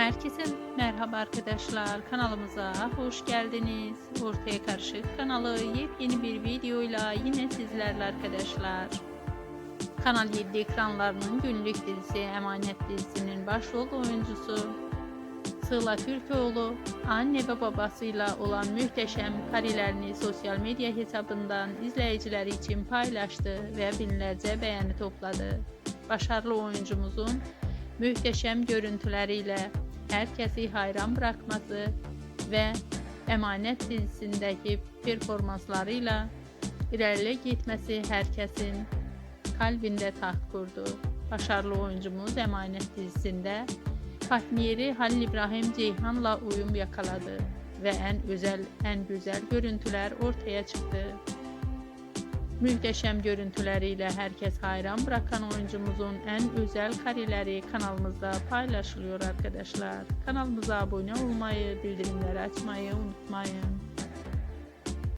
Herkese merhaba arkadaşlar. Kanalımıza hoş geldiniz. Ortaya Karışık kanalı yepyeni bir videoyla yine sizlerle arkadaşlar. Kanal 7 ekranlarının günlük dizisi Emanet dizisinin başrol oyuncusu Sıla Türkoğlu anne ve babasıyla olan muhteşem karelerini sosyal medya hesabından izleyiciler için paylaştı ve binlerce beğeni topladı. Başarılı oyuncumuzun muhteşem görüntüleriyle herkesi hayran bırakması ve Emanet dizisindeki performanslarıyla ilerle gitmesi herkesin kalbinde taht kurdu. Başarılı oyuncumuz Emanet dizisinde partneri Halil İbrahim Ceyhan'la uyum yakaladı ve en özel, en güzel görüntüler ortaya çıktı. Muhteşem görüntüleriyle herkes hayran bırakan oyuncumuzun en özel kareleri kanalımızda paylaşılıyor arkadaşlar. Kanalımıza abone olmayı, bildirimleri açmayı unutmayın.